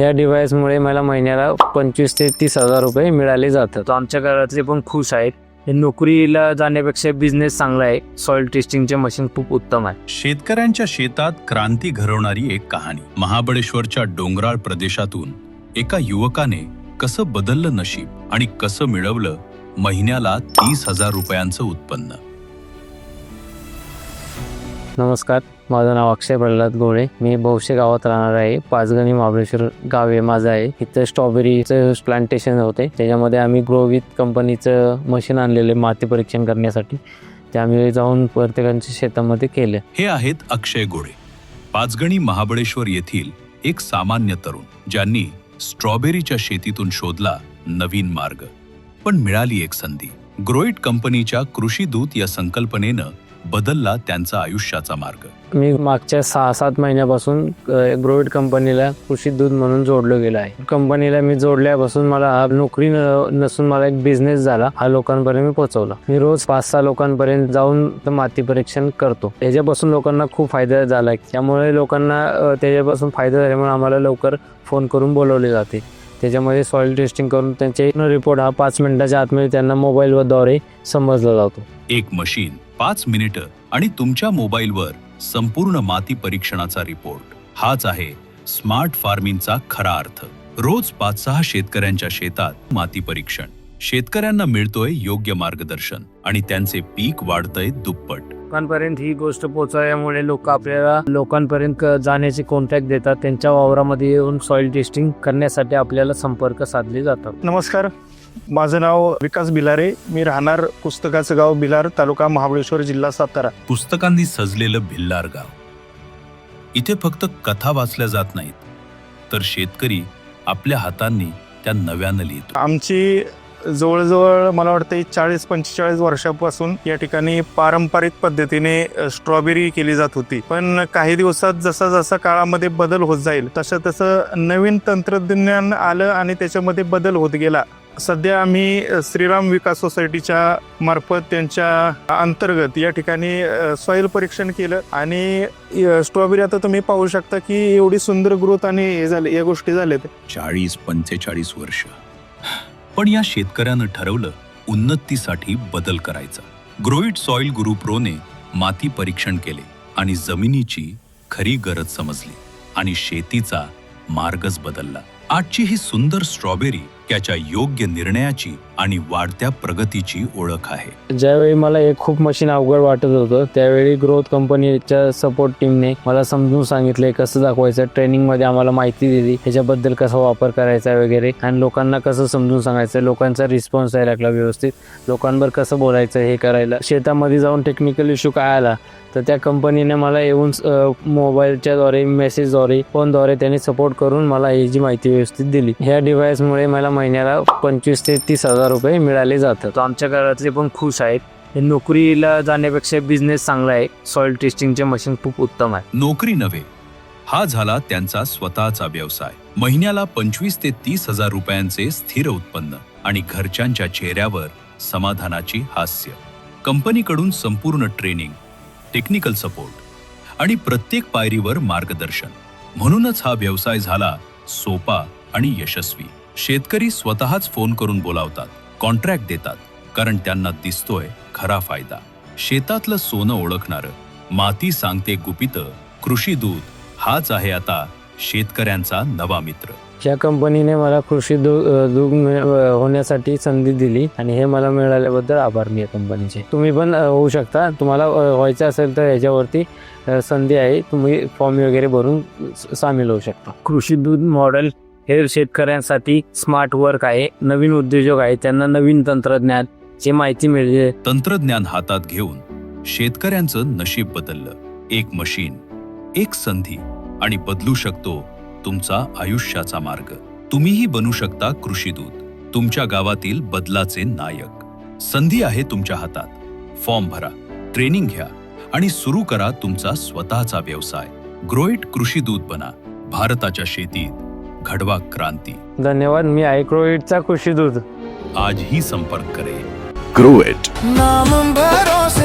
ह्या डिव्हाइसमुळे मला महिन्याला पंचवीस ते तीस हजार रुपये मिळाले जातात. तो आमच्या घरातले पण खुश आहेत. हे नोकरीला जाण्यापेक्षा बिझनेस चांगला आहे. सॉइल टेस्टिंगचे मशीन खूप उत्तम आहे. शेतकऱ्यांच्या शेतात क्रांती घडवणारी एक कहाणी. महाबळेश्वरच्या डोंगराळ प्रदेशातून एका युवकाने कसं बदललं नशीब आणि कसं मिळवलं महिन्याला तीस हजार रुपयांचं उत्पन्न? नमस्कार माझं नाव अक्षय प्रल्हाद गोळे मी बहुशे गावात राहणार आहे. पाचगणी महाबळेश्वर गाव आहे माझं आहे. इथं स्ट्रॉबेरीचं प्लांटेशन होते. त्याच्यामध्ये आम्ही ग्रोविथ कंपनीचं मशीन आणलेलं आहे माती परीक्षण करण्यासाठी. ते आम्ही जाऊन प्रत्येकांच्या शेतामध्ये केलं. हे आहेत अक्षय गोळे पाचगणी महाबळेश्वर येथील एक सामान्य तरुण ज्यांनी स्ट्रॉबेरीच्या शेतीतून शोधला नवीन मार्ग. पण मिळाली एक संधी. ग्रोइट कंपनीच्या कृषी दूत या संकल्पनेनं बदलला त्यांचा आयुष्याचा मार्ग. मी मागच्या सहा सात महिन्यापासून ग्रोविड कंपनीला कृषी दूध म्हणून जोडलो गेलो आहे. कंपनीला मी जोडल्यापासून मला हा नोकरी न- नसून मला एक बिझनेस झाला. हा लोकांपर्यंत मी पोहोचवला. मी रोज पाच सहा लोकांपर्यंत जाऊन माती परीक्षण करतो. त्याच्यापासून लोकांना खूप फायदा झाला. त्यामुळे लोकांना त्याच्यापासून फायदा झाल्यामुळे आम्हाला लवकर फोन करून बोलवले जाते. त्याच्यामध्ये सॉइल टेस्टिंग करून त्यांचे रिपोर्ट हा पाच मिनिटाच्या आतमध्ये त्यांना मोबाईलद्वारे समजला जातो. एक मशीन पाच मिनिटं आणि तुमच्या मोबाईलवर संपूर्ण माती परीक्षणाचा रिपोर्ट. हाच आहे स्मार्ट फार्मिंगचा खरा अर्थ. रोज पाच सहा शेतकऱ्यांच्या शेतात माती परीक्षण. शेतकऱ्यांना मिळतोय योग्य मार्गदर्शन आणि त्यांचे पीक वाढतंय दुप्पट. लोकांपर्यंत ही गोष्ट पोहोचवल्यामुळे लोक आपल्याला लोकांपर्यंत जाण्याचे कॉन्टॅक्ट देतात. त्यांच्या वावरामध्ये येऊन सॉइल टेस्टिंग करण्यासाठी आपल्याला संपर्क साधले जातात. नमस्कार. माझं नाव विकास बिलारे. मी राहणार पुस्तकाचं गाव बिलार तालुका महाबळेश्वर जिल्हा सातारा. पुस्तकांनी सजलेलं भिल्लार गाव. इथे फक्त कथा वाचल्या जात नाहीत तर शेतकरी आपल्या हातांनी त्या नव्यानं लिहितो. आमची जवळजवळ मला वाटतं चाळीस पंचेचाळीस वर्षापासून या ठिकाणी पारंपरिक पद्धतीने स्ट्रॉबेरी केली जात होती. पण काही दिवसात जसा जसा काळामध्ये बदल होत जाईल तसं तसं नवीन तंत्रज्ञान आलं आणि त्याच्यामध्ये बदल होत गेला. सध्या आम्ही श्रीराम विकास सोसायटीच्या मार्फत त्यांच्या अंतर्गत या ठिकाणी सॉइल परीक्षण केलं. आणि स्ट्रॉबेरी आता तुम्ही पाहू शकता की एवढी सुंदर ग्रोथ आणि हे झाले या गोष्टी झाल्यात. चाळीस पंचेचाळीस वर्ष. पण या शेतकऱ्यानं ठरवलं उन्नतीसाठी बदल करायचा. ग्रोइट सॉइल गुरु प्रोने माती परीक्षण केले आणि जमिनीची खरी गरज समजली आणि शेतीचा मार्गच बदलला. आजची ही सुंदर स्ट्रॉबेरी त्याच्या योग्य निर्णयाची आणि वाढत्या प्रगतीची ओळख आहे. ज्यावेळी मला एक खूप मशीन अवघड वाटत होतं त्यावेळी ग्रोथ कंपनीच्या सपोर्ट टीमने मला समजून सांगितले कसं दाखवायचं ट्रेनिंगमध्ये आम्हाला माहिती दिली त्याच्याबद्दल कसा वापर करायचा वगैरे आणि लोकांना कसं समजून सांगायचं लोकांचा रिस्पॉन्स यायला लागला व्यवस्थित लोकांवर कसं बोलायचं हे करायला. शेतामध्ये जाऊन टेक्निकल इश्यू काय आला तर त्या कंपनीने मला येऊन मोबाईलच्याद्वारे मोबाईलच्या द्वारे मेसेजद्वारे फोनद्वारे त्यांनी सपोर्ट करून मला ही जी माहिती व्यवस्थित दिली. ह्या डिव्हाइसमुळे मला महिन्याला पंचवीस ते तीस हजार रुपये मिळाले जातात. आमच्या घरातले पण खुश आहेत. हे नोकरीला जाण्यापेक्षा बिझनेस चांगला आहे. सॉइल टेस्टिंगचे मशीन खूप उत्तम आहे. नोकरी नव्हे हा झाला त्यांचा स्वतःचा व्यवसाय. महिन्याला पंचवीस ते तीस हजार रुपयांचे स्थिर उत्पन्न आणि घरच्यांच्या चेहऱ्यावर समाधानाची हास्य. कंपनीकडून संपूर्ण ट्रेनिंग टेक्निकल सपोर्ट आणि प्रत्येक पायरीवर मार्गदर्शन. म्हणूनच हा व्यवसाय झाला सोपा आणि यशस्वी. शेतकरी स्वतःच फोन करून बोलावतात कॉन्ट्रॅक्ट देतात कारण त्यांना दिसतोय खरा फायदा. शेतातलं सोनं ओळखणारं माती सांगते गुपित कृषी दूत हाच आहे आता शेतकऱ्यांचा नवा मित्र. या कंपनीने मला कृषी दु- अ, दूध मिळ- अ, होण्यासाठी संधी दिली आणि हे मला मिळाल्याबद्दल आभार मी या कंपनीचे. तुम्ही पण होऊ शकता. तुम्हाला व्हायचं असेल तर ह्याच्यावरती अ, संधी आहे. तुम्ही फॉर्म वगैरे भरून सामील होऊ शकता. कृषी दूध मॉडेल हे शेतकऱ्यांसाठी स्मार्ट वर्क आहे नवीन उद्योजक आहे त्यांना नवीन तंत्रज्ञान ची माहिती मिळते. तंत्रज्ञान हातात घेऊन शेतकऱ्यांचं नशीब बदललं. एक मशीन एक संधी आणि बदलू शकतो तुमचा आयुष्याचा मार्ग. तुम्हीही बनू शकता कृषीदूत. तुमच्या गावातील बदलाचे नायक. संधी आहे तुमच्या हातात. फॉर्म भरा ट्रेनिंग घ्या आणि सुरू करा तुमचा स्वतःचा व्यवसाय. ग्रोइट कृषीदूत बना. भारताच्या शेतीत घडवा क्रांती. धन्यवाद मी आयक्रोइडचा कृषी दूध आजही संपर्क करेल it. नाम भरोसे